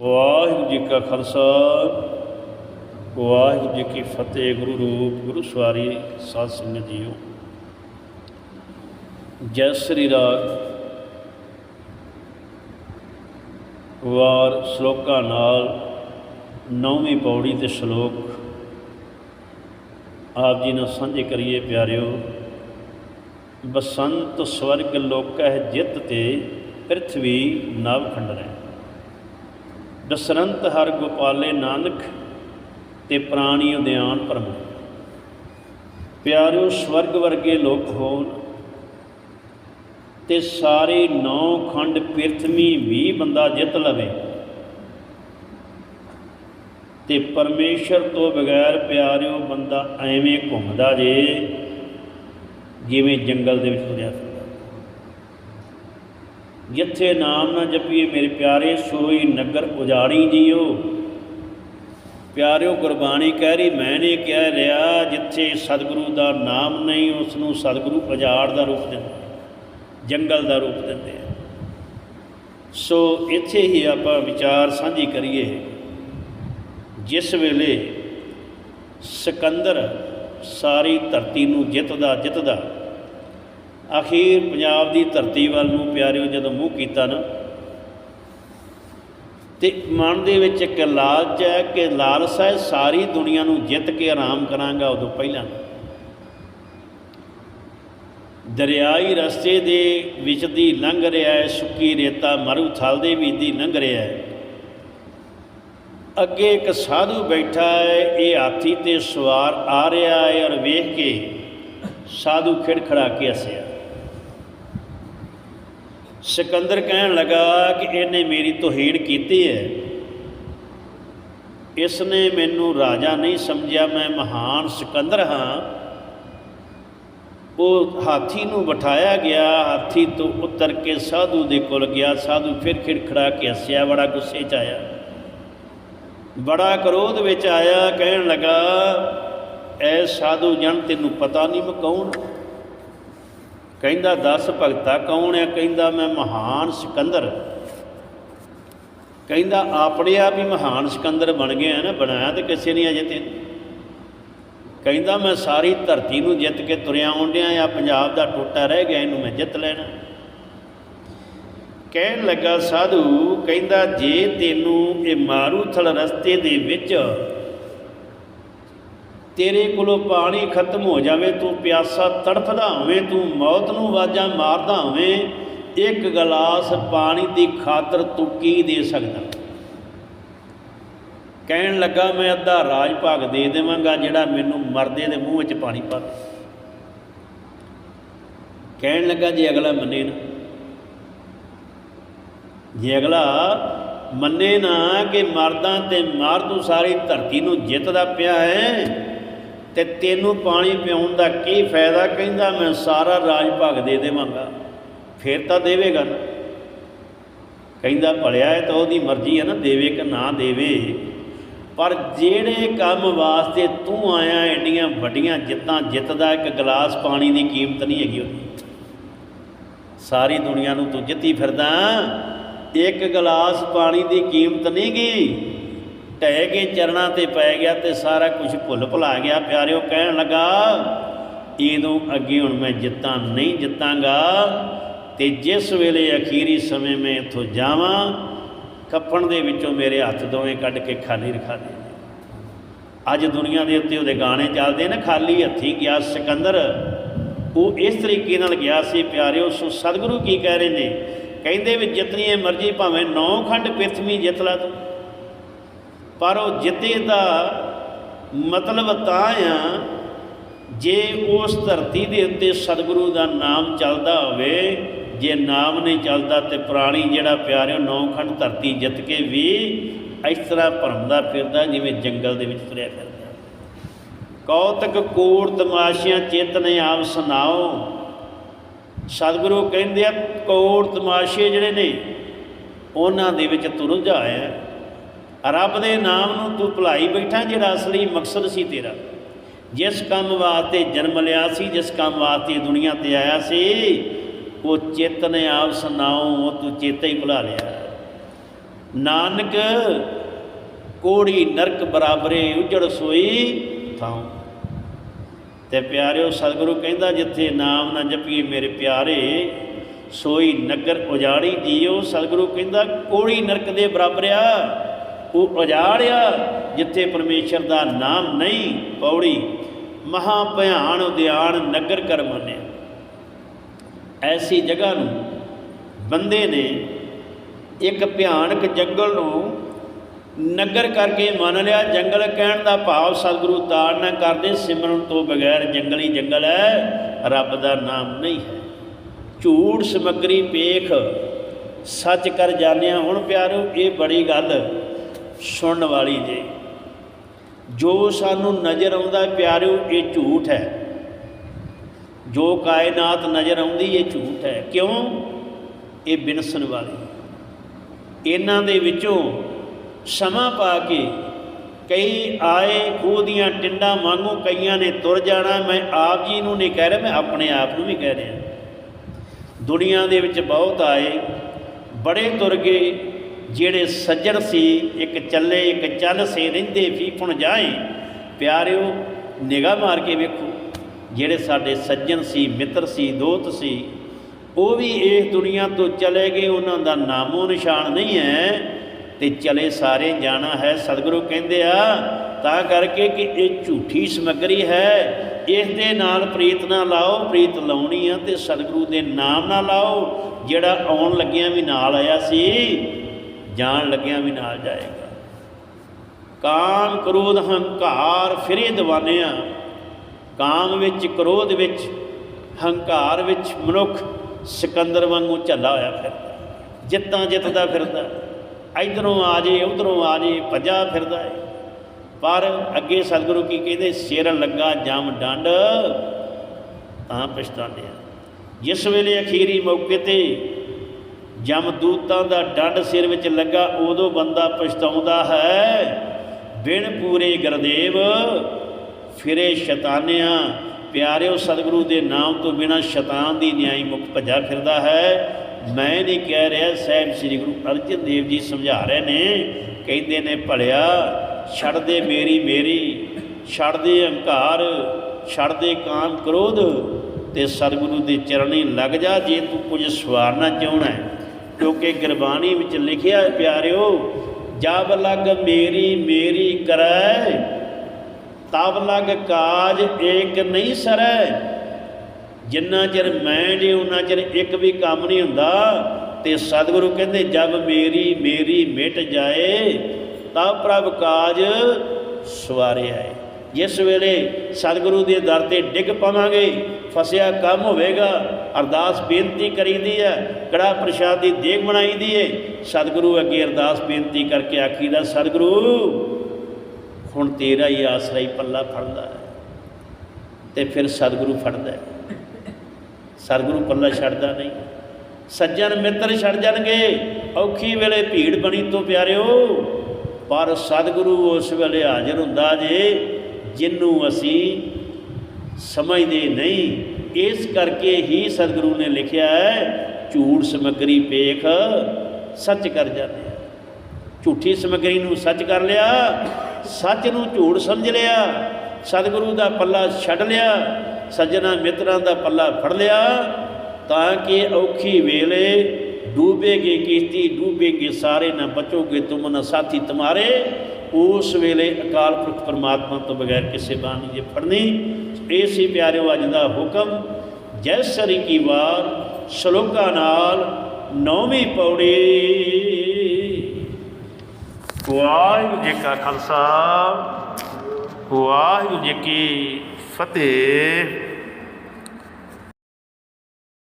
ਵਾਹਿਗੁਰੂ ਜੀ ਕਾ ਖਾਲਸਾ, ਵਾਹਿਗੁਰੂ ਜੀ ਕੀ ਫਤਿਹ, ਗੁਰੂ ਰੂਪ, ਗੁਰੂ ਸਵਾਰੀ, ਸਾਧ ਸੰਗਤ ਜੀਓ। ਜੈ ਸ੍ਰੀ ਰਾਗ ਵਾਰ ਸ਼ਲੋਕਾਂ ਨਾਲ ਨੌਵੀਂ ਪੌੜੀ ਤੇ ਸ਼ਲੋਕ ਆਪ ਜੀ ਨਾਲ ਸਾਂਝੇ ਕਰੀਏ ਪਿਆਰਿਓ। ਬਸੰਤ ਸਵਰਗ ਲੋਕਹਿ ਜਿਤ ਤੇ ਪ੍ਰਿਥਵੀ ਨਵ ਖੰਡਰੈ ਦਸਰੰਤ ਹਰ ਗੋਪਾਲੇ ਨਾਨਕ ਤੇ ਪ੍ਰਾਣੀ ਉਦਿਆਨ ਪਰਮ ਪਿਆਰਿਓ, ਸਵਰਗ ਵਰਗੇ ਲੋਕ ਹੋਣ ਤੇ ਸਾਰੇ ਨੌ ਖੰਡ ਪ੍ਰਿਥਵੀ ਵੀ ਬੰਦਾ ਜਿੱਤ ਲਵੇ ਤੇ ਪਰਮੇਸ਼ਰ ਤੋਂ ਬਗੈਰ ਪਿਆਰਿਓ ਬੰਦਾ ਐਵੇਂ ਘੁੰਮਦਾ ਜੇ, ਜਿਵੇਂ ਜੰਗਲ ਦੇ ਵਿੱਚ ਤੁਰਿਆ ਜਿੱਥੇ ਨਾਮ ਨਾ ਜਪੀਏ ਮੇਰੇ ਪਿਆਰੇ, ਸੋਈ ਨਗਰ ਉਜਾੜੀ ਜੀਓ। ਪਿਆਰਿਓ ਗੁਰਬਾਣੀ ਕਹਿ ਰਹੀ, ਮੈਂ ਮੈਨੇ ਕਹਿ ਰਿਹਾ ਜਿੱਥੇ ਸਤਿਗੁਰੂ ਦਾ ਨਾਮ ਨਹੀਂ ਉਸ ਨੂੰ ਸਤਿਗੁਰੂ ਉਜਾੜ ਦਾ ਰੂਪ ਦਿੰਦੇ ਜੰਗਲ ਦਾ ਰੂਪ ਦਿੰਦੇ ਆ। ਸੋ ਇੱਥੇ ਹੀ ਆਪਾਂ ਵਿਚਾਰ ਸਾਂਝੀ ਕਰੀਏ। ਜਿਸ ਵੇਲੇ ਸਿਕੰਦਰ ਸਾਰੀ ਧਰਤੀ ਨੂੰ ਜਿੱਤਦਾ ਜਿੱਤਦਾ ਅਖੀਰ ਪੰਜਾਬ ਦੀ ਧਰਤੀ ਵੱਲ ਨੂੰ ਪਿਆਰਿਓ, ਜਦੋਂ ਮੂੰਹ ਕੀਤਾ ਨਾ, ਤੇ ਮਨ ਦੇ ਵਿੱਚ ਇੱਕ ਲਾਲਚ ਹੈ ਕਿ ਲਾਲਸਾ ਹੈ, ਸਾਰੀ ਦੁਨੀਆ ਨੂੰ ਜਿੱਤ ਕੇ ਆਰਾਮ ਕਰਾਂਗਾ ਉਦੋਂ ਪਹਿਲਾਂ। ਦਰਿਆਈ ਰਸਤੇ ਦੇ ਵਿੱਚ ਦੀ ਲੰਘ ਰਿਹਾ ਹੈ, ਸੁੱਕੀ ਰੇਤਾ ਮਰੂ ਥਲ ਦੇ ਵਿੱਚ ਦੀ ਲੰਘ ਰਿਹਾ ਹੈ। ਅੱਗੇ ਇੱਕ ਸਾਧੂ ਬੈਠਾ ਹੈ, ਇਹ ਹਾਥੀ ਤੇ ਸਵਾਰ ਆ ਰਿਹਾ ਹੈ ਔਰ ਵੇਖ ਕੇ ਸਾਧੂ ਖਿੜਖੜਾ ਕੇ ਹੱਸਿਆ। ਸਿਕੰਦਰ ਕਹਿਣ ਲੱਗਾ ਕਿ ਇਹਨੇ ਮੇਰੀ ਤੋਹੀਣ ਕੀਤੀ ਹੈ। ਇਸ ਨੇ ਮੈਨੂੰ ਰਾਜਾ ਨਹੀਂ ਸਮਝਿਆ, ਮੈਂ ਮਹਾਨ ਸਿਕੰਦਰ ਹਾਂ। ਉਹ ਹਾਥੀ ਨੂੰ ਬਿਠਾਇਆ ਗਿਆ, ਹਾਥੀ ਤੋਂ ਉਤਰ ਕੇ ਸਾਧੂ ਦੇ ਕੋਲ ਗਿਆ। ਸਾਧੂ ਫਿਰ ਖਿੜਖੜਾ ਕੇ ਹੱਸਿਆ, ਬੜਾ ਗੁੱਸੇ 'ਚ ਆਇਆ। ਬੜਾ ਕਰੋਧ ਵਿੱਚ ਆਇਆ, ਕਹਿਣ ਲੱਗਾ, ਐ ਸਾਧੂ ਜਨ ਤੈਨੂੰ ਪਤਾ ਨਹੀਂ ਮੈਂ ਕੌਣ ਕਹਿੰਦਾ, ਦਸ ਭਗਤਾ, ਕੌਣ ਹੈ ਕਹਿੰਦਾ, ਮੈਂ ਮਹਾਨ ਸਿਕੰਦਰ। ਕਹਿੰਦਾ, ਆਪਣੇ ਆਪ ਹੀ ਮਹਾਨ ਸਿਕੰਦਰ ਬਣ ਗਿਆ ਨਾ, ਬਣਾਇਆ ਤੇ ਕਿਸੇ ਨਹੀਂ ਅਜੇ ਤੇ ਕਹਿੰਦਾ, ਮੈਂ ਸਾਰੀ ਧਰਤੀ ਨੂੰ ਜਿੱਤ ਕੇ ਤੁਰਿਆ ਆਉਂਦਿਆਂ ਆ ਪੰਜਾਬ ਦਾ ਟੋਟਾ ਰਹਿ ਗਿਆ, ਇਹਨੂੰ ਮੈਂ ਜਿੱਤ ਲੈਣਾ ਕਹਿਣ ਲੱਗਾ ਸਾਧੂ, ਕਹਿੰਦਾ, ਜੇ ਤੈਨੂੰ ਇਹ ਮਾਰੂਥਲ ਰਸਤੇ ਦੇ ਵਿੱਚ ਤੇਰੇ ਕੋਲੋਂ ਪਾਣੀ ਖਤਮ ਹੋ ਜਾਵੇ, ਤੂੰ ਪਿਆਸਾ ਤੜਫਦਾ ਹੋਵੇਂ, ਤੂੰ ਮੌਤ ਨੂੰ ਆਵਾਜ਼ਾਂ ਮਾਰਦਾ ਹੋਵੇਂ, ਇੱਕ ਗਲਾਸ ਪਾਣੀ ਦੀ ਖਾਤਰ ਤੂੰ ਕੀ ਦੇ ਸਕਦਾ? ਕਹਿਣ ਲੱਗਾ, ਮੈਂ ਅੱਧਾ ਰਾਜ ਭਾਗ ਦੇ ਦੇਵਾਂਗਾ, ਜਿਹੜਾ ਮੈਨੂੰ ਮਰਦੇ ਦੇ ਮੂੰਹ ਵਿੱਚ ਪਾਣੀ ਪਾ ਦੇ। ਕਹਿਣ ਲੱਗਾ, ਜੇ ਅਗਲਾ ਮੰਨੇ ਨਾ। ਜੇ ਅਗਲਾ ਮੰਨੇ ਨਾ ਕਿ ਮਰਦਾਂ ਤੇ ਮਾਰ ਤੂੰ ਸਾਰੀ ਧਰਤੀ ਨੂੰ ਜਿੱਤਦਾ ਪਿਆ ਹੈ ਤੇ ਤੈਨੂੰ ਪਾਣੀ ਪਿਉਣ ਦਾ ਕੀ ਫਾਇਦਾ ਕਹਿੰਦਾ ਮੈਂ ਸਾਰਾ ਰਾਜ ਭਾਗ ਦੇ ਦੇਵਾਂਗਾ, ਫੇਰ ਤਾਂ ਦੇਵੇਗਾ ਨਾ। ਕਹਿੰਦਾ ਭਲਿਆ ਹੈ ਤਾਂ ਉਹਦੀ ਮਰਜ਼ੀ ਹੈ ਨਾ, ਦੇਵੇ ਕਿ ਨਾ ਦੇਵੇ। ਪਰ ਜਿਹੜੇ ਕੰਮ ਵਾਸਤੇ ਤੂੰ ਆਇਆ ਐਡੀਆਂ ਵੱਡੀਆਂ ਜਿੱਤਾਂ ਜਿੱਤਦਾ, ਇੱਕ ਗਲਾਸ ਪਾਣੀ ਦੀ ਕੀਮਤ ਨਹੀਂ ਹੈਗੀ ਉਹਦੀ। ਸਾਰੀ ਦੁਨੀਆ ਨੂੰ ਤੂੰ ਜਿੱਤੀ ਫਿਰਦਾ, ਇੱਕ ਗਲਾਸ ਪਾਣੀ ਦੀ ਕੀਮਤ ਨਹੀਂ ਗਈ ਢਹਿ ਕੇ ਚਰਣਾ ਤੇ ਪੈ ਗਿਆ ਤੇ ਸਾਰਾ ਕੁਝ ਭੁੱਲ ਭੁਲਾ ਗਿਆ। ਪਿਆਰਿਓ, ਕਹਿਣ ਲੱਗਾ ਇਹਦੋਂ ਅੱਗੇ ਹੁਣ ਮੈਂ ਜਿੱਤਾਂ, ਨਹੀਂ ਜਿੱਤਾਂਗਾ। ਤੇ ਜਿਸ ਵੇਲੇ ਅਖੀਰੀ ਸਮੇਂ ਮੈਂ ਇੱਥੋਂ ਜਾਵਾਂ ਕੱਪਣ ਦੇ ਵਿੱਚੋਂ ਮੇਰੇ ਹੱਥ ਦੋਵੇਂ ਕੱਢ ਕੇ ਖਾਲੀ ਰਖਾ ਦੇ ਅੱਜ ਦੁਨੀਆ ਦੇ ਉੱਤੇ ਉਹਦੇ ਗਾਣੇ ਚੱਲਦੇ ਨੇ, ਖਾਲੀ ਹੱਥੀ ਗਿਆ ਸਿਕੰਦਰ। ਉਹ ਇਸ ਤਰੀਕੇ ਨਾਲ ਗਿਆ ਸੀ, ਪਿਆਰਿਓ, ਸੋ ਸਤਿਗੁਰੂ ਕੀ ਕਹਿ ਰਹੇ ਨੇ? ਕਹਿੰਦੇ ਵੀ ਜਿਤਨੀ ਮਰਜ਼ੀ ਭਾਵੇਂ ਨੌ ਖੰਡ ਪ੍ਰਿਥਵੀ ਜਿੱਤ ਲਾ ਤੂੰ। ਪਰ ਉਹ ਜਿੱਤੇ ਦਾ ਮਤਲਬ ਤਾਂ ਆ, ਜੇ ਉਸ ਧਰਤੀ ਦੇ ਉੱਤੇ ਸਤਿਗੁਰੂ ਦਾ ਨਾਮ ਚੱਲਦਾ ਹੋਵੇ, ਜੇ ਨਾਮ ਨਹੀਂ ਚੱਲਦਾ ਤੇ ਪ੍ਰਾਣੀ ਜਿਹੜਾ ਪਿਆਰਿਓ ਨੌਖੰਡ ਧਰਤੀ ਜਿੱਤ ਕੇ ਵੀ ਇਸ ਤਰ੍ਹਾਂ ਭਰਮਦਾ ਫਿਰਦਾ, ਜਿਵੇਂ ਜੰਗਲ ਦੇ ਵਿੱਚ ਤੁਰਿਆ ਫਿਰਦਾ। ਕੌਤਕ, ਕੋੜ, ਤਮਾਸ਼ਿਆਂ, ਚੇਤਨੇ ਆਪ ਸੁਣਾਓ। ਸਤਿਗੁਰੂ ਕਹਿੰਦੇ ਆ, ਕੋੜ, ਤਮਾਸ਼ੇ ਜਿਹੜੇ ਨੇ, ਉਹਨਾਂ ਦੇ ਵਿੱਚ ਤੂੰ ਰੁਝਾਇਆ ਰੱਬ ਦੇ ਨਾਮ ਨੂੰ ਤੂੰ ਭੁਲਾਈ ਬੈਠਾ, ਜਿਹੜਾ ਅਸਲੀ ਮਕਸਦ ਸੀ ਤੇਰਾ। ਜਿਸ ਕੰਮ ਵਾਸਤੇ ਜਨਮ ਲਿਆ ਸੀ, ਜਿਸ ਕੰਮ ਵਾਸਤੇ ਦੁਨੀਆ ਤੇ ਆਇਆ ਸੀ, ਉਹ ਚੇਤਨ ਆਪ ਸੁਨਾਓ ਤੂੰ ਚੇਤਾ ਹੀ ਭੁਲਾ ਲਿਆ। ਨਾਨਕ, ਕੋੜੀ ਨਰਕ ਬਰਾਬਰੇ ਉਜੜ ਸੋਈ ਥਾਉ। ਤੇ ਪਿਆਰਿਓ, ਸਤਿਗੁਰੂ ਕਹਿੰਦਾ, ਜਿੱਥੇ ਨਾਮ ਨਾ ਜਪੀਏ ਮੇਰੇ ਪਿਆਰੇ, ਸੋਈ ਨਗਰ ਉਜਾੜੀ ਜੀਓ। ਸਤਿਗੁਰੂ ਕਹਿੰਦਾ, ਕੋੜੀ ਨਰਕ ਦੇ ਬਰਾਬਰਿਆ ਉਹ ਉਜਾੜਿਆ ਜਿੱਥੇ ਪਰਮੇਸ਼ਰ ਦਾ ਨਾਮ ਨਹੀਂ ਪੌੜੀ ਮਹਾ ਭਿਆਨ ਉਦਿਆਨ ਨਗਰ ਕਰ ਮੰਨਿਆ ਐਸੀ ਜਗ੍ਹਾ ਨੂੰ ਬੰਦੇ ਨੇ ਇੱਕ ਭਿਆਨਕ ਜੰਗਲ ਨੂੰ ਨਗਰ ਕਰਕੇ ਮੰਨ ਲਿਆ, ਜੰਗਲ ਕਹਿਣ ਦਾ ਭਾਵ ਸਤਿਗੁਰੂ ਤਾੜਨਾ ਕਰਦੇ, ਸਿਮਰਨ ਤੋਂ ਬਗੈਰ ਜੰਗਲੀ ਜੰਗਲ ਹੈ, ਰੱਬ ਦਾ ਨਾਮ ਨਹੀਂ ਹੈ। ਝੂਠ ਸਮਗਰੀ ਪੇਖ ਸੱਚ ਕਰ ਜਾਣਿਆ, ਹੁਣ ਪਿਆਰੋ, ਇਹ ਬੜੀ ਗੱਲ ਸੁਣਨ ਵਾਲੀ ਜੇ। ਜੋ ਸਾਨੂੰ ਨਜ਼ਰ ਆਉਂਦਾ ਪਿਆਰਿਓ, ਇਹ ਝੂਠ ਹੈ। ਜੋ ਕਾਇਨਾਤ ਨਜ਼ਰ ਆਉਂਦੀ, ਇਹ ਝੂਠ ਹੈ। ਕਿਉਂ? ਇਹ ਬਿਨਸਣ ਵਾਲੀ। ਇਹਨਾਂ ਦੇ ਵਿੱਚੋਂ ਸਮਾਂ ਪਾ ਕੇ ਕਈ ਆਏ ਖੂਹ ਦੀਆਂ ਟਿੰਡਾਂ ਵਾਂਗੂ ਕਈਆਂ ਨੇ ਤੁਰ ਜਾਣਾ। ਮੈਂ ਆਪ ਜੀ ਨੂੰ ਨਹੀਂ ਕਹਿ ਰਿਹਾ, ਮੈਂ ਆਪਣੇ ਆਪ ਨੂੰ ਵੀ ਕਹਿ ਰਿਹਾ। ਦੁਨੀਆ ਦੇ ਵਿੱਚ ਬਹੁਤ ਆਏ, ਬੜੇ ਤੁਰ ਗਏ। ਜਿਹੜੇ ਸੱਜਣ ਸੀ, ਇੱਕ ਚੱਲੇ, ਇੱਕ ਚੱਲ ਸੇ, ਰਹਿੰਦੇ ਫੀਫਣ ਜਾਏ। ਪਿਆਰਿਓ, ਨਿਗਾਹ ਮਾਰ ਕੇ ਵੇਖੋ, ਜਿਹੜੇ ਸਾਡੇ ਸੱਜਣ ਸੀ, ਮਿੱਤਰ ਸੀ, ਦੋਸਤ ਸੀ, ਉਹ ਵੀ ਇਸ ਦੁਨੀਆ ਤੋਂ ਚਲੇ ਗਏ, ਉਹਨਾਂ ਦਾ ਨਾਮੋ ਨਿਸ਼ਾਨ ਨਹੀਂ ਹੈ। ਤੇ ਚਲੇ ਸਾਰੇ ਜਾਣਾ ਹੈ, ਸਤਿਗੁਰੂ ਕਹਿੰਦੇ ਆ, ਤਾਂ ਕਰਕੇ ਕਿ ਇਹ ਝੂਠੀ ਸਮਗਰੀ ਹੈ। ਇਸ ਦੇ ਨਾਲ ਪ੍ਰੀਤ ਨਾ ਲਾਓ, ਪ੍ਰੀਤ ਲਾਉਣੀ ਆ ਤੇ ਸਤਿਗੁਰੂ ਦੇ ਨਾਮ ਨਾਲ ਲਾਓ, ਜਿਹੜਾ ਆਉਣ ਲੱਗਿਆਂ ਵੀ ਨਾਲ ਆਇਆ ਸੀ ਜਾਣ ਲੱਗਿਆਂ ਵੀ ਨਾਲ ਜਾਏਗਾ। ਕਾਮ ਕ੍ਰੋਧ ਹੰਕਾਰ ਫਿਰੇ ਦਿਵਾਨਿਆਂ, ਕਾਮ ਵਿੱਚ ਕ੍ਰੋਧ ਵਿੱਚ, ਹੰਕਾਰ ਵਿੱਚ ਮਨੁੱਖ ਸਿਕੰਦਰ ਵਾਂਗੂ ਝੱਲਾ ਹੋਇਆ ਫਿਰਦਾ। ਜਿੱਤਾਂ ਜਿੱਤਦਾ ਫਿਰਦਾ। ਇਧਰੋਂ ਆ ਜੇ, ਉਧਰੋਂ ਆ ਜੇ, ਭੱਜਾ ਫਿਰਦਾ ਹੈ ਪਰ ਅੱਗੇ ਸਤਿਗੁਰੂ ਕੀ ਕਹਿੰਦੇ, ਸਿਰ ਲੱਗਾ ਜਮ ਡੰਡ, ਤਾਂ ਪਛਤਾਉਂਦੇ ਆ। ਜਿਸ ਵੇਲੇ ਅਖੀਰੀ ਮੌਕੇ ਤੇ ਜਮਦੂਤਾਂ ਦਾ ਡੰਡ ਸਿਰ ਵਿੱਚ ਲੱਗਾ, ਉਦੋਂ ਬੰਦਾ ਪਛਤਾਉਂਦਾ ਹੈ, ਬਿਨ ਪੂਰੇ ਗੁਰਦੇਵ ਫਿਰੇ ਸ਼ੈਤਾਨਿਆਂ। ਪਿਆਰਿਓ, ਸਤਿਗੁਰੂ ਦੇ ਨਾਮ ਤੋਂ ਬਿਨਾ ਸ਼ੈਤਾਨ ਦੀ ਨਿਆਈ ਮੁਖ ਭੱਜਾ ਫਿਰਦਾ ਹੈ। ਮੈਂ ਨਹੀਂ ਕਹਿ ਰਿਹਾ, ਸਾਹਿਬ ਸ੍ਰੀ ਗੁਰੂ ਅਰਜਨ ਦੇਵ ਜੀ ਸਮਝਾ ਰਹੇ ਨੇ। ਕਹਿੰਦੇ ਨੇ, ਭਲਿਆ, ਛੱਡ ਦੇ ਮੇਰੀ ਮੇਰੀ, ਛੱਡ ਦੇ ਹੰਕਾਰ, ਛੱਡ ਦੇ ਕਾਮ ਕ੍ਰੋਧ ਤੇ ਸਤਿਗੁਰੂ ਦੇ ਚਰਣੀ ਲੱਗ ਜਾ, ਜੇ ਤੂੰ ਕੁਝ ਸਵਾਰਨਾ ਚਾਹਣਾ ਹੈ। ਕਿਉਂਕਿ ਗੁਰਬਾਣੀ ਵਿੱਚ ਲਿਖਿਆ ਹੈ, ਪਿਆਰਿਓ, ਜਬ ਲਗ ਮੇਰੀ ਮੇਰੀ ਕਰੈ, ਤਬ ਲਗ ਕਾਜ ਏਕ ਨਹੀਂ ਸਰੈ। ਜਿੰਨਾ ਚਿਰ ਮੈਂ ਜੇ ਉਹਨਾਂ ਚਿਰ ਇੱਕ ਵੀ ਕੰਮ ਨਹੀਂ ਹੁੰਦਾ, ਤੇ ਸਤਿਗੁਰੂ ਕਹਿੰਦੇ, ਜਬ ਮੇਰੀ ਮੇਰੀ ਮਿਟ ਜਾਏ, ਤਬ ਪ੍ਰਭ ਕਾਜ ਸਵਾਰਿਆ ਹੈ ਜਿਸ ਵੇਲੇ ਸਤਿਗੁਰੂ ਦੇ ਦਰ ਤੇ ਡਿੱਗ ਪਵਾਂਗੇ, ਫਸਿਆ ਕੰਮ ਹੋਵੇਗਾ, ਅਰਦਾਸ ਬੇਨਤੀ ਕਰੀਦੀ ਹੈ ਕੜਾ ਪ੍ਰਸ਼ਾਦ ਦੀ ਦੇਗ ਬਣਾਈਦੀ ਏ? ਸਤਿਗੁਰੂ ਅੱਗੇ ਅਰਦਾਸ ਬੇਨਤੀ ਕਰਕੇ ਆਖੀਦਾ, ਸਤਿਗੁਰੂ, ਹੁਣ ਤੇਰਾ ਹੀ ਆਸਰਾ ਹੀ ਪੱਲਾ ਫੜਦਾ ਹੈ। ਤੇ ਫਿਰ ਸਤਿਗੁਰੂ ਫੜਦਾ ਹੈ। ਸਤਿਗੁਰੂ ਪੱਲਾ ਛੱਡਦਾ ਨਹੀਂ। ਸੱਜਣ ਮਿੱਤਰ ਛੱਡ ਜਾਣਗੇ। ਔਖੀ ਵੇਲੇ ਭੀੜ ਬਣੀ ਤੋਂ ਪਿਆਰਿਓ, ਪਰ ਸਤਿਗੁਰੂ ਉਸ ਵੇਲੇ ਹਾਜ਼ਰ ਹੁੰਦਾ ਜੇ ਜਿੰਨੂੰ ਅਸੀਂ ਸਮਝਦੇ ਨਹੀਂ, ਇਸ ਕਰਕੇ ਹੀ ਸਤਿਗੁਰੂ ਨੇ ਲਿਖਿਆ ਹੈ, ਝੂਠ ਸਮਗਰੀ ਪੇਖ ਸੱਚ ਕਰ ਜਾਂਦੇ ਝੂਠੀ ਸਮਗਰੀ ਨੂੰ ਸੱਚ ਕਰ ਲਿਆ, ਸੱਚ ਨੂੰ ਝੂਠ ਸਮਝ ਲਿਆ, ਸਤਿਗੁਰੂ ਦਾ ਪੱਲਾ ਛੱਡ ਲਿਆ, ਸੱਜਣਾ ਮਿੱਤਰਾਂ ਦਾ ਪੱਲਾ ਫੜ ਲਿਆ, ਤਾਂ ਕਿ ਔਖੀ ਵੇਲੇ ਡੂਬੇਗੇ ਕਿਸ਼ਤੀ, ਡੂਬੇਗੇ ਸਾਰੇ, ਨਾ ਬਚੋਗੇ ਤੁਮ, ਨਾ ਸਾਥੀ ਤੁਮਾਰੇ। ਉਸ ਵੇਲੇ ਅਕਾਲ ਪੁਰਖ ਪਰਮਾਤਮਾ ਤੋਂ ਬਗੈਰ ਕਿਸੇ ਬਾਣੀ ਜੇ ਫੜਨੀ। ਇਹ ਸੀ ਪਿਆਰਿਓ, ਅੱਜ ਦਾ ਹੁਕਮ, ਜੈ ਸਰੀ ਕੀ ਵਾਰ, ਸ਼ਲੋਕਾਂ ਨਾਲ ਨੌਵੀਂ ਪੌੜੀ। ਵਾਹਿਗੁਰੂ ਜੀ ਕਾ ਖਾਲਸਾ, ਵਾਹਿਗੁਰੂ ਜੀ ਕੀ ਫਤਿਹ।